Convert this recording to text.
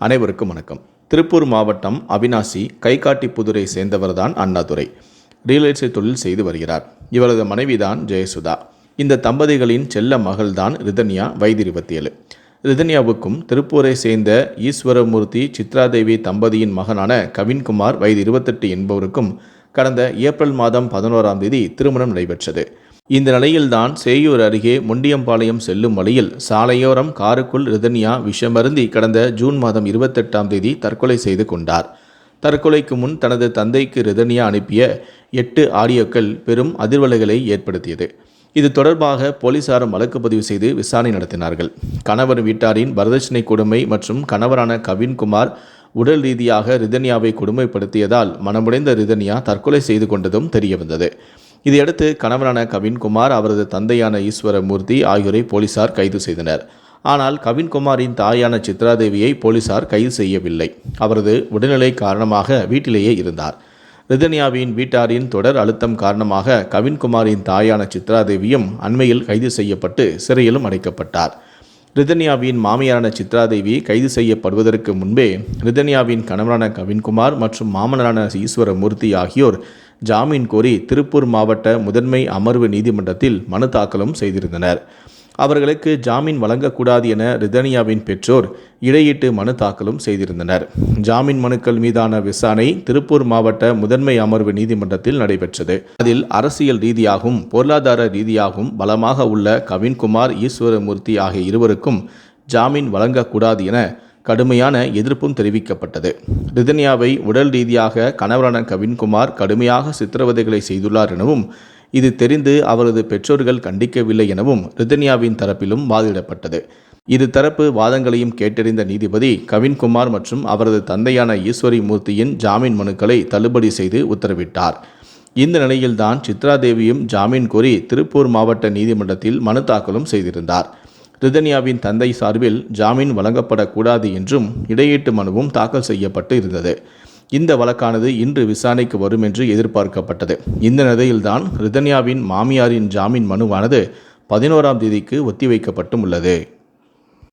அனைவருக்கும் வணக்கம். திருப்பூர் மாவட்டம் அவினாசி கைகாட்டி புதுரை சேர்ந்தவர்தான் அண்ணாதுரை. ரியல் எஸ்டேட் தொழில் செய்து வருகிறார். இவரது மனைவிதான் ஜெயசுதா. இந்த தம்பதிகளின் செல்ல மகள்தான் ரிதன்யா வயது இருபத்தி ஏழு ரிதன்யாவுக்கும் திருப்பூரை சேர்ந்த ஈஸ்வரமூர்த்தி சித்ராதேவி தம்பதியின் மகனான கவின்குமார் வயது இருபத்தெட்டு என்பவருக்கும் கடந்த ஏப்ரல் மாதம் பதினோராம் தேதி திருமணம் நடைபெற்றது. இந்த நிலையில்தான் சேயூர் அருகே முண்டியம்பாளையம் செல்லும் வழியில் சாலையோரம் காருக்குள் ரிதன்யா விஷமருந்தி கடந்த ஜூன் மாதம் இருபத்தெட்டாம் தேதி தற்கொலை செய்து கொண்டார். தற்கொலைக்கு முன் தனது தந்தைக்கு ரிதன்யா அனுப்பிய எட்டு ஆடியோக்கள் பெரும் அதிர்வலைகளை ஏற்படுத்தியது. இது தொடர்பாக போலீசாரும் வழக்கு பதிவு செய்து விசாரணை நடத்தினார்கள். கணவர் வீட்டாரின் வரதட்சணை கொடுமை மற்றும் கணவரான கவின்குமார் உடல் ரீதியாக ரிதன்யாவை கொடுமைப்படுத்தியதால் மனமுடைந்த ரிதன்யா தற்கொலை செய்து கொண்டதும் தெரியவந்தது. இதையடுத்து கணவரான கவின்குமார் அவரது தந்தையான ஈஸ்வரமூர்த்தி ஆகியோரை போலீசார் கைது செய்தனர். ஆனால் கவின்குமாரின் தாயான சித்ராதேவியை போலீசார் கைது செய்யவில்லை. அவரது உடல்நிலை காரணமாக வீட்டிலேயே இருந்தார். ரிதன்யாவின் வீட்டாரின் தொடர் அழுத்தம் காரணமாக கவின்குமாரின் தாயான சித்ராதேவியும் அண்மையில் கைது செய்யப்பட்டு சிறையிலும் அடைக்கப்பட்டார். ரிதன்யாவின் மாமியாரான சித்ராதேவி கைது செய்யப்படுவதற்கு முன்பே ரிதன்யாவின் கணவரான கவின்குமார் மற்றும் மாமனரான ஈஸ்வரமூர்த்தி ஆகியோர் ஜாமீன் கோரி திருப்பூர் மாவட்ட முதன்மை அமர்வு நீதிமன்றத்தில் மனு தாக்கலும் செய்திருந்தனர். அவர்களுக்கு ஜாமீன் வழங்கக்கூடாது என ரிதனியாவின் பெற்றோர் இடையிட்டு மனு தாக்கலும் செய்திருந்தனர். ஜாமீன் மனுக்கள் மீதான விசாரணை திருப்பூர் மாவட்ட முதன்மை அமர்வு நீதிமன்றத்தில் நடைபெற்றது. அதில் அரசியல் ரீதியாகவும் பொருளாதார ரீதியாகவும் பலமாக உள்ள கவின்குமார் ஈஸ்வரமூர்த்தி ஆகிய இருவருக்கும் ஜாமீன் வழங்கக்கூடாது என கடுமையான எதிர்ப்பும் தெரிவிக்கப்பட்டது. ரிதன்யாவை உடல் ரீதியாக கணவரான கவின்குமார் கடுமையாக சித்திரவதைகளை செய்துள்ளார் எனவும் இது தெரிந்து அவரது பெற்றோர்கள் கண்டிக்கவில்லை எனவும் ரிதன்யாவின் தரப்பிலும் வாதிடப்பட்டது. இரு தரப்பு வாதங்களையும் கேட்டறிந்த நீதிபதி கவின்குமார் மற்றும் அவரது தந்தையான ஈஸ்வரி மூர்த்தியின் ஜாமீன் மனுக்களை தள்ளுபடி செய்து உத்தரவிட்டார். இந்த நிலையில்தான் சித்ராதேவியும் ஜாமீன் கோரி திருப்பூர் மாவட்ட நீதிமன்றத்தில் மனு தாக்கலும் செய்திருந்தார். ரிதன்யாவின் தந்தை சார்பில் ஜாமீன் வழங்கப்படக்கூடாது என்றும் இடையீட்டு மனுவும் தாக்கல் செய்யப்பட்டு இருந்தது. இந்த வழக்கானது இன்று விசாரணைக்கு வரும் என்று எதிர்பார்க்கப்பட்டது. இந்த நிலையில்தான் ரிதன்யாவின் மாமியாரின் ஜாமீன் மனுவானது பதினோராம் தேதிக்கு ஒத்திவைக்கப்பட்டும் உள்ளது.